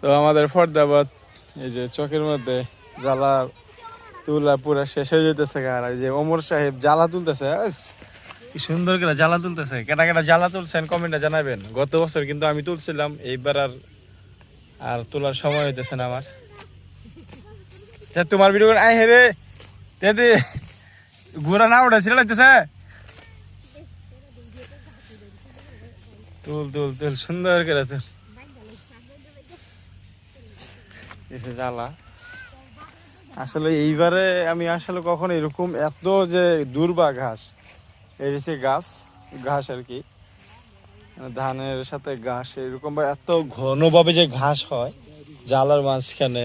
তো আমাদের ফর্দাবাদ, এই যে চোখের মধ্যে জ্বালা তুলা পুরা শেষ হয়ে যেতেছে আর এই যে ওমর সাহেব জ্বালা তুলতেছে কি সুন্দর করে জ্বালা তুলতেছে। কেটা কেটা জ্বালা তুলছেন কমেন্টে জানাবেন। গত বছর কিন্তু আমি তুলছিলাম, এইবার আর আর তোলার সময় হইতেছে না আমার। তোমার ভিডিও আই হে রে তেদি ঘোরা না ওটা ছিঁড়ে লাগতেছে। তুল তুল তুল, সুন্দর করে তুল। জ্বালা আসলে এইবারে আমি আসলে কখনো এরকম এত যে দুর্বা ঘাস হচ্ছে গাছ, ঘাস আর কি, ধানের সাথে ঘাস, এরকম এত ঘনভাবে যে ঘাস হয় জালার মাঝখানে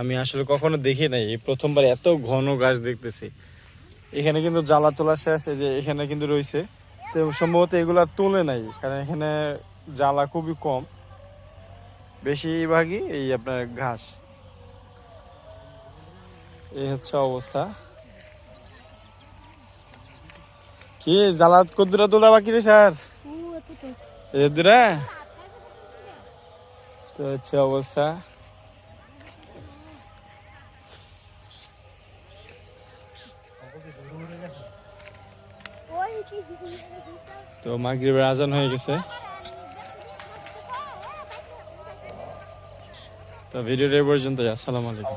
আমি আসলে কখনো দেখি নাই। প্রথমবার এত ঘন ঘাস দেখতেছি। এখানে কিন্তু জ্বালা তোলা শেষ যে এখানে কিন্তু রয়েছে। তো সম্ভবত এগুলা তুলে নাই, কারণ এখানে জ্বালা খুবই কম। বেশিরভাগই এই আপনার ঘাস। এই হচ্ছে অবস্থা। কি জ্বালা কদ্দুরা তোলা বাকি রে স্যার? তো হচ্ছে অবস্থা। তো মাগরিবের আজান হয়ে গেছে। তো ভিডিওটা এই পর্যন্ত আসসালামু আলাইকুম।